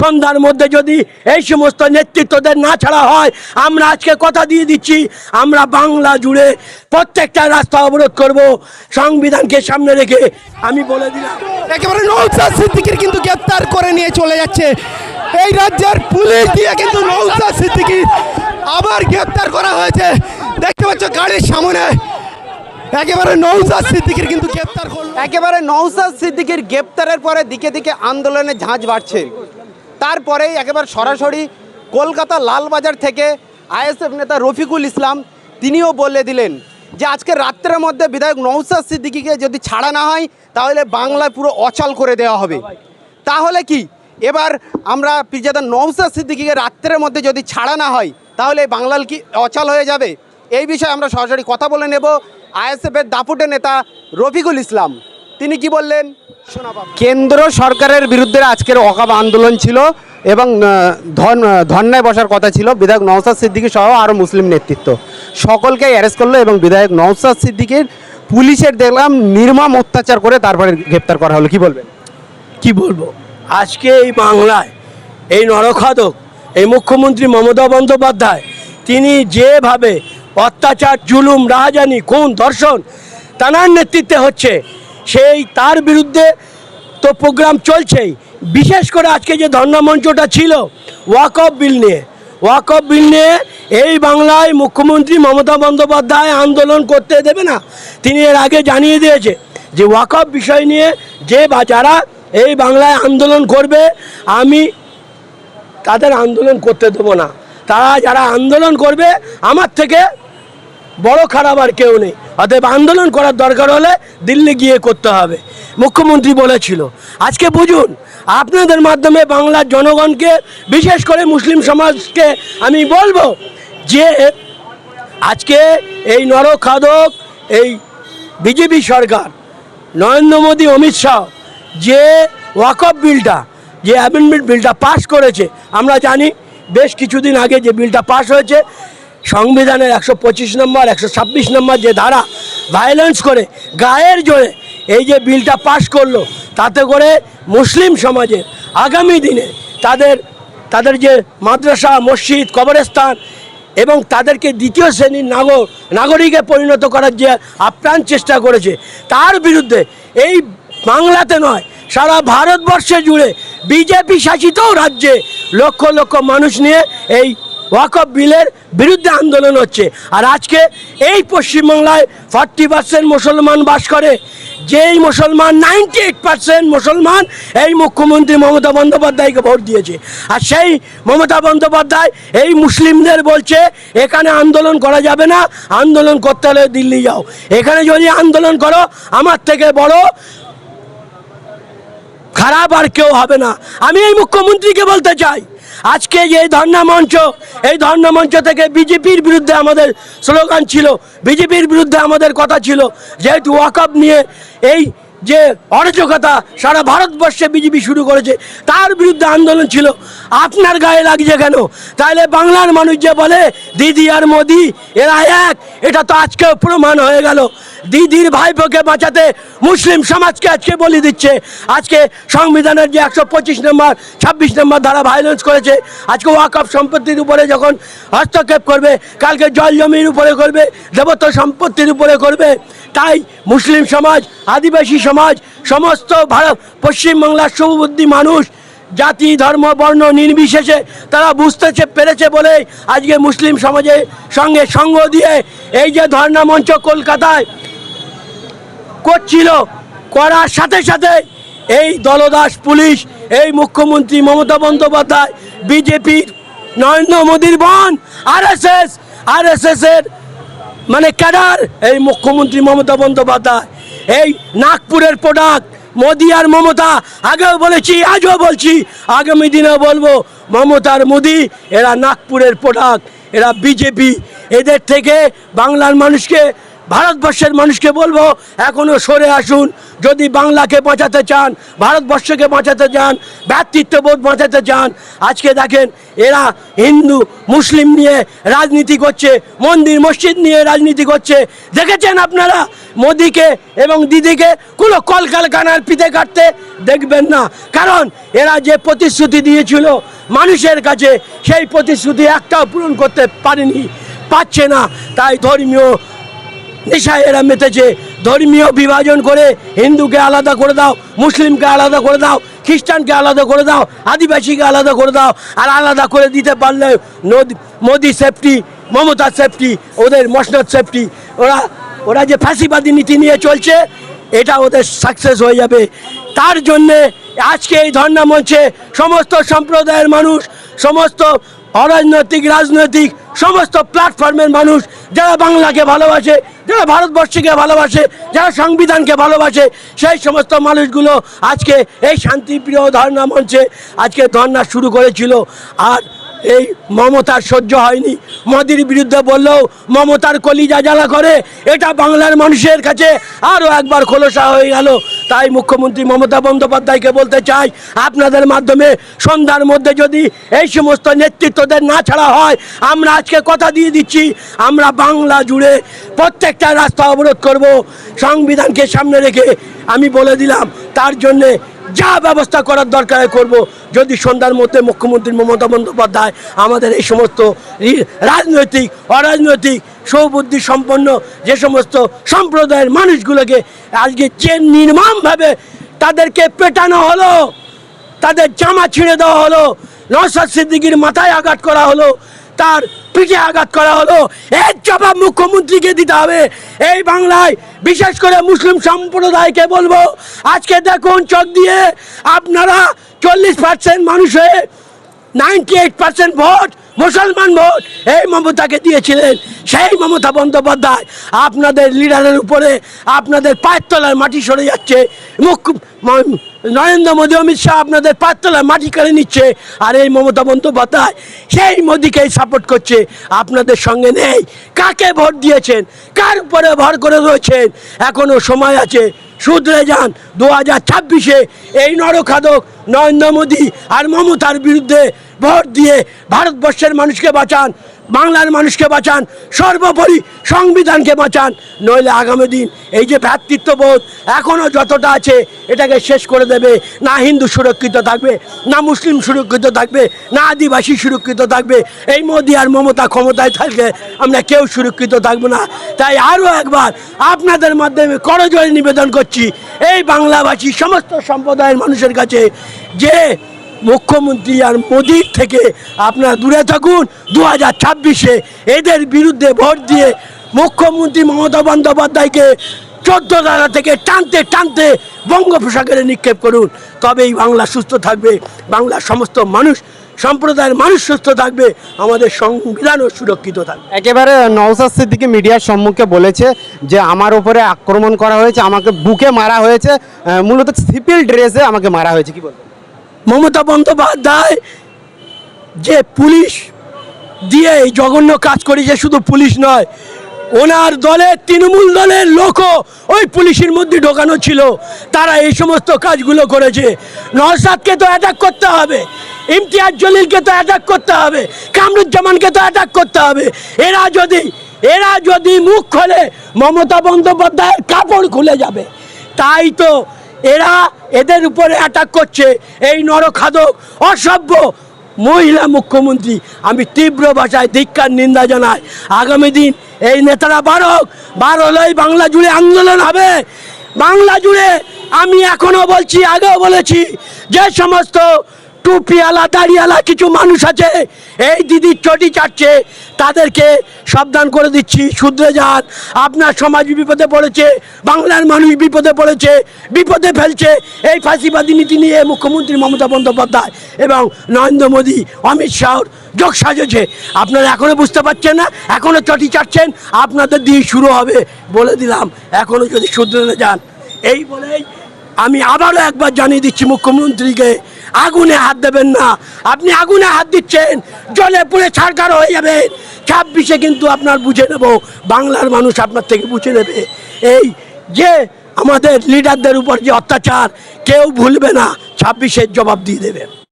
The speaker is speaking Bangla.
সন্ধ্যার মধ্যে যদি এই সমস্ত নেতৃত্বদের না ছাড়া হয় আমরা আজকে কথা দিয়ে দিচ্ছি আমরা বাংলা জুড়ে প্রত্যেকটা রাস্তা অবরোধ করব সংবিধানকে সামনে রেখে আমি বলে দিলাম। একেবারে নৌসাদ সিদ্দিকির কিন্তু গ্রেপ্তার করে নিয়ে চলে যাচ্ছে। এই রাজ্যের পুলিশ দিয়ে কিন্তু নৌসাদ সিদ্দিকি আবার গ্রেপ্তার করা হয়েছে। দেখতে পাচ্ছ গাড়ির সামনে। একেবারে নৌসাদ সিদ্দিকির কিন্তু গ্রেপ্তার করল। একেবারে নৌসাদ সিদ্দিকির গ্রেপ্তারের পরে দিকে দিকে আন্দোলনের ঝাঁঝ বাড়ছে। তারপরেই একেবারে সরাসরি কলকাতা লালবাজার থেকে আইএসএফ নেতা রফিকুল ইসলাম তিনিও বলে দিলেন যে আজকে রাত্রের মধ্যে বিধায়ক নৌসাদ সিদ্দিকিকে যদি ছাড়া না হয়, তাহলে বাংলায় পুরো অচল করে দেওয়া হবে। তাহলে কি? এবার আমরা পিজাদা নৌসাদ সিদ্দিকিকে রাত্রের মধ্যে যদি ছাড়া না হয়, তাহলে বাংলার কি অচল হয়ে যাবে? এই বিষয়ে আমরা সরাসরি কথা বলে নেব আইএসএফের দাপুটে নেতা রফিকুল ইসলাম। তিনি কি বললেন? কেন্দ্র সরকারের বিরুদ্ধে আজকের অকাব আন্দোলন ছিল এবং ধর্নায় বসার কথা ছিল। বিধায়ক নওসাদ সিদ্দিকী সহ আরও মুসলিম নেতৃত্ব। সকলকে অ্যারেস্ট করল এবং বিধায়ক নওসাদ সিদ্দিকীর পুলিশের দেখলাম নির্মম অত্যাচার করে তারপরে গ্রেপ্তার করা হলো। কি বলবেন? কি বলব? আজকে এই বাংলায় এই নরখাদক এই মুখ্যমন্ত্রী মমতা বন্দ্যোপাধ্যায় তিনি যেভাবে অত্যাচার জুলুম রাহাজানি খুন ধর্ষণ তানার নেতৃত্বে হচ্ছে সেই তার বিরুদ্ধে তো প্রোগ্রাম চলছেই। বিশেষ করে আজকে যে ধর্ণা মঞ্চটা ছিল ওয়াক অফ বিল নিয়ে। ওয়াক অফ বিল নিয়ে এই বাংলায় মুখ্যমন্ত্রী মমতা বন্দ্যোপাধ্যায় আন্দোলন করতে দেবে না। তিনি এর আগে জানিয়ে দিয়েছে যে ওয়াক অফ বিষয় নিয়ে যে বা যারা এই বাংলায় আন্দোলন করবে, আমি তাদের আন্দোলন করতে দেবো না। তারা যারা আন্দোলন করবে, আমার থেকে বড় খারাপ আর কেউ নেই। অতএব আন্দোলন করার দরকার হলে দিল্লি গিয়ে করতে হবে। মুখ্যমন্ত্রী বলেছিল, আজকে বুঝুন, আপনাদের মাধ্যমে বাংলার জনগণকে, বিশেষ করে মুসলিম সমাজকে আমি বলব যে, আজকে এই নরখাদক, এই বিজেপি সরকার, নরেন্দ্র মোদী, অমিত শাহ, যে ওয়াকফ বিলটা, যে অ্যামেন্ডমেন্ট বিলটা পাশ করেছে, আমরা জানি, বেশ কিছুদিন আগে যে বিলটা পাশ হয়েছে সংবিধানের একশো পঁচিশ নম্বর, একশো ছাব্বিশ নম্বর যে ধারা ভায়োলেন্স করে, গায়ের জোরে এই যে বিলটা পাস করল, তাতে করে মুসলিম সমাজের আগামী দিনে তাদের তাদের যে মাদ্রাসা, মসজিদ, কবরস্থান এবং তাদেরকে দ্বিতীয় শ্রেণির নাগর নাগরিকে পরিণত করার যে আপ্রাণ চেষ্টা করেছে, তার বিরুদ্ধে এই বাংলাতে নয়, সারা ভারতবর্ষে জুড়ে বিজেপি শাসিত রাজ্যে লক্ষ লক্ষ মানুষ নিয়ে এই ওয়াকফ বিলের বিরুদ্ধে আন্দোলন হচ্ছে। আর আজকে এই পশ্চিমবাংলায় ফর্টি পার্সেন্ট মুসলমান বাস করে, যেই মুসলমান নাইনটি এইট পার্সেন্ট মুসলমান এই মুখ্যমন্ত্রী মমতা বন্দ্যোপাধ্যায়কে ভোট দিয়েছে। আর সেই মমতা বন্দ্যোপাধ্যায় এই মুসলিমদের বলছে, এখানে আন্দোলন করা যাবে না, আন্দোলন করতে হলে দিল্লি যাও। এখানে যদি আন্দোলন করো, আমার থেকে বড় খারাপ আর কেউ হবে না। আমি এই মুখ্যমন্ত্রীকে বলতে চাই আজকে যে ধর্ণা মঞ্চ, এই ধর্ণা মঞ্চ থেকে বিজেপির বিরুদ্ধে আমাদের স্লোগান ছিল, বিজেপির বিরুদ্ধে আমাদের কথা ছিল, যেহেতু ওয়াকআপ নিয়ে এই যে অরাজকতা সারা ভারতবর্ষে বিজেপি শুরু করেছে, তার বিরুদ্ধে আন্দোলন ছিল। আপনার গায়ে লাগছে কেন? তাহলে বাংলার মানুষ যে বলে, দিদি আর মোদি, এরা এক। এটা তো আজকেও প্রমাণ হয়ে গেল। দিদির ভাইপোকে বাঁচাতে মুসলিম সমাজকে আজকে বলি দিচ্ছে। আজকে সংবিধানের যে একশো পঁচিশ নম্বর, ছাব্বিশ নম্বর ধারা ভায়োলেন্স করেছে, আজকে ওয়াকফ সম্পত্তির উপরে যখন হস্তক্ষেপ করবে, কালকে জল জমির উপরে করবে, দেবত্ব সম্পত্তির উপরে করবে, তাই মুসলিম সমাজ আদিবাসী সমাজ, সমস্ত ভারত, পশ্চিমবাংলার শুভবুদ্ধি মানুষ, জাতি, ধর্ম, বর্ণ নির্বিশেষে তারা বুঝতেছে, পেরেছে বলে আজকে মুসলিম সমাজের সঙ্গে সঙ্গ দিয়ে এই যে ধর্ণা মঞ্চ কলকাতায় করছিল, করার সাথে সাথে এই দলদাস পুলিশ, এই মুখ্যমন্ত্রী মমতা বন্দ্যোপাধ্যায় বিজেপির নরেন্দ্র মোদীর বন R S S R S এর মানে ক্যাডার এই মুখ্যমন্ত্রী মমতা বন্দ্যোপাধ্যায়। এই নাগপুরের প্রোডাক্ট মোদি আর মমতা, আগেও বলেছি, আজও বলছি, আগামী দিনে বলব মমতার মোদি, এরা নাগপুরের প্রোডাক্ট এরা বিজেপি। এদের থেকে বাংলার মানুষকে, ভারতবর্ষের মানুষকে বলব এখনও সরে আসুন। যদি বাংলাকে বাঁচাতে চান, ভারতবর্ষকে বাঁচাতে চান ভ্রাতৃত্ববোধ বাঁচাতে চান, আজকে দেখেন, এরা হিন্দু, মুসলিম নিয়ে রাজনীতি করছে, মন্দির, মসজিদ নিয়ে রাজনীতি করছে। দেখেছেন আপনারা? মোদিকে এবং দিদিকে কোনো কলকারখানার পিঠে কাটতে দেখবেন না। কারণ এরা যে প্রতিশ্রুতি দিয়েছিল মানুষের কাছে, সেই প্রতিশ্রুতি একটাও পূরণ করতে পারেনি পাচ্ছে না। তাই ধর্মীয় নেশায় এরা মেতেছে। ধর্মীয় বিভাজন করে হিন্দুকে আলাদা করে দাও, মুসলিমকে আলাদা করে দাও, খ্রিস্টানকে আলাদা করে দাও, আদিবাসীকে আলাদা করে দাও, আর আলাদা করে দিতে পারলে মোদি সেফটি মমতা সেফটি ওদের মসনদ সেফটি ওরা ওরা যে ফাঁসিবাদী নীতি নিয়ে চলছে, এটা ওদের সাকসেস হয়ে যাবে। তার জন্যে আজকে এই ধর্ণা মঞ্চে সমস্ত সম্প্রদায়ের মানুষ, সমস্ত অরাজনৈতিক, রাজনৈতিক, সমস্ত প্ল্যাটফর্মের মানুষ, যারা বাংলাকে ভালোবাসে, যারা ভারতবর্ষকে ভালোবাসে, যারা সংবিধানকে ভালোবাসে, সেই সমস্ত মানুষগুলো আজকে এই শান্তিপ্রিয় ধর্ণা মঞ্চে আজকে ধর্ণা শুরু করেছিল। আর এই মমতার সহ্য হয়নি। মোদির বিরুদ্ধে বললেও মমতার কলিজা জ্বালা করে, এটা বাংলার মানুষের কাছে আরও একবার খোলসা হয়ে গেল। তাই মুখ্যমন্ত্রী মমতা বন্দ্যোপাধ্যায়কে বলতে চাই, আপনাদের মাধ্যমে সন্ধ্যার মধ্যে যদি এই সমস্ত নেতৃত্বদের না ছাড়া হয়, আমরা আজকে কথা দিয়ে দিচ্ছি, আমরা বাংলা জুড়ে প্রত্যেকটা রাস্তা অবরোধ করব। সংবিধানকে সামনে রেখে আমি বলে দিলাম, তার জন্যে যা ব্যবস্থা করার দরকার করব। যদি সন্ধ্যার মধ্যে মুখ্যমন্ত্রী মমতা বন্দ্যোপাধ্যায় আমাদের এই সমস্ত রাজনৈতিক, অরাজনৈতিক, সৌবুদ্ধি সম্পন্ন যে সমস্ত সম্প্রদায়ের মানুষগুলোকে আজকে যে নির্মমভাবে তাদেরকে পেটানো হলো, তাদের জামা ছিঁড়ে দেওয়া হলো, নওশাদ সিদ্দিকির মাথায় আঘাত করা হলো তার পিঠে আঘাত করা হলো। এর জবাব মুখ্যমন্ত্রীকে দিতে হবে। এই বাংলায় বিশেষ করে মুসলিম সম্প্রদায়কে বলব, আজকে দেখুন চোখ দিয়ে আপনারা চল্লিশ পার্সেন্ট মানুষের নাইনটি এইট পার্সেন্ট ভোট মুসলমান ভোট, এই মমতাকে দিয়েছিলেন সেই মমতা বন্দ্যোপাধ্যায়। আপনাদের লিডারের উপরে আপনাদের পায়ের তলার মাটি সরে যাচ্ছে। মুখ নরেন্দ্র মোদী, অমিত শাহ আপনাদের পায়ের তলার মাটি কেড়ে নিচ্ছে। আর এই মমতা বন্দ্যোপাধ্যায় সেই মোদীকেই সাপোর্ট করছে। আপনাদের সঙ্গে নেই। কাকে ভোট দিয়েছেন? কার উপরে ভর করে রয়েছেন? এখনও সময় আছে। শুধরে যান, দু হাজার ছাব্বিশে এই নরখাদক নরেন্দ্র মোদী আর মমতার বিরুদ্ধে ভোট দিয়ে ভারতবর্ষের মানুষকে বাঁচান, বাংলার মানুষকে বাঁচান, সর্বোপরি সংবিধানকে বাঁচান। নইলে আগামী দিন এই যে ভ্রাতৃত্ববোধ এখনও যতটা আছে এটাকে শেষ করে দেবে। না হিন্দু সুরক্ষিত থাকবে, না মুসলিম সুরক্ষিত থাকবে, না আদিবাসী সুরক্ষিত থাকবে। এই মোদি আর মমতা ক্ষমতায় থাকলে আমরা কেউ সুরক্ষিত থাকব না। তাই আরও একবার আপনাদের মাধ্যমে করজোরে নিবেদন করছি, এই বাংলাভাষী সমস্ত সম্প্রদায়ের মানুষের কাছে যে মুখ্যমন্ত্রী আর মোদির থেকে আপনারা দূরে থাকুন। দু হাজার ছাব্বিশে এদের বিরুদ্ধে ভোট দিয়ে মুখ্যমন্ত্রী মমতা বন্দ্যোপাধ্যায়কে চোদ্দ ধারা থেকে টানতে টানতে বঙ্গোপসাগরে নিক্ষেপ করুন। তবেই বাংলা সুস্থ থাকবে। বাংলার সমস্ত মানুষ, সম্প্রদায়ের মানুষ সুস্থ থাকবে। আমাদের সংবিধানও সুরক্ষিত থাকবে। একেবারে নওসাদ সিদ্দিকি মিডিয়ার সম্মুখে বলেছে যে আমার উপরে আক্রমণ করা হয়েছে, আমাকে বুকে মারা হয়েছে মূলত সিপিল ড্রেসে আমাকে মারা হয়েছে। কি বলবেন? মমতা বন্দ্যোপাধ্যায় যে পুলিশ দিয়ে এই জঘন্য কাজ করেছে শুধু পুলিশ নয়, ওনার দলের, তৃণমূল দলের লোকও ওই পুলিশের মধ্যে ঢোকানো ছিল। তারা এই সমস্ত কাজগুলো করেছে। নওশাদকে তো অ্যাটাক করতে হবে, ইমতিয়াজ জলিলকে তো অ্যাটাক করতে হবে, কামরুজ্জামানকে তো অ্যাটাক করতে হবে। এরা যদি এরা যদি মুখ খোলে, মমতা বন্দ্যোপাধ্যায়ের কাপড় খুলে যাবে। তাই তো এরা এদের উপরে অ্যাটাক করছে। এই নরখাদক, অসভ্য মহিলা মুখ্যমন্ত্রী, আমি তীব্র ভাষায় ধিক্ষার নিন্দা জানাই। আগামী দিন এই নেতারা বারক বার হলেই বাংলা জুড়ে আন্দোলন হবে। বাংলা জুড়ে আমি এখনও বলছি, আগেও বলেছি, যে সমস্ত টুপিওয়ালা দাড়িওয়ালা কিছু মানুষ আছে। এই দিদির চটি চাটছে, তাদেরকে সাবধান করে দিচ্ছি, শুধরে যান। আপনার সমাজ বিপদে পড়েছে, বাংলার মানুষ বিপদে পড়েছে, বিপদে ফেলছে। এই ফাঁসিবাদী নীতি নিয়ে মুখ্যমন্ত্রী মমতা বন্দ্যোপাধ্যায় এবং নরেন্দ্র মোদী, অমিত শাহর যোগ সাজেছে। আপনারা এখনও বুঝতে পারছেন না, এখনও চটি চাটছেন, আপনাদের দিয়ে শুরু হবে বলে দিলাম। এখনও যদি শুধরে যান। এই বলেই আমি আবারও একবার জানিয়ে দিচ্ছি মুখ্যমন্ত্রীকে আগুনে হাত দেবেন না। আপনি আগুনে হাত দিচ্ছেন, জলে পুড়ে ছাড়কার হয়ে যাবে। ছাব্বিশে কিন্তু আপনার বুঝে নেব, বাংলার মানুষ আপনার থেকে বুঝে নেবে। এই যে আমাদের লিডারদের উপর যে অত্যাচার, কেউ ভুলবে না, ছাব্বিশের জবাব দিয়ে দেবে।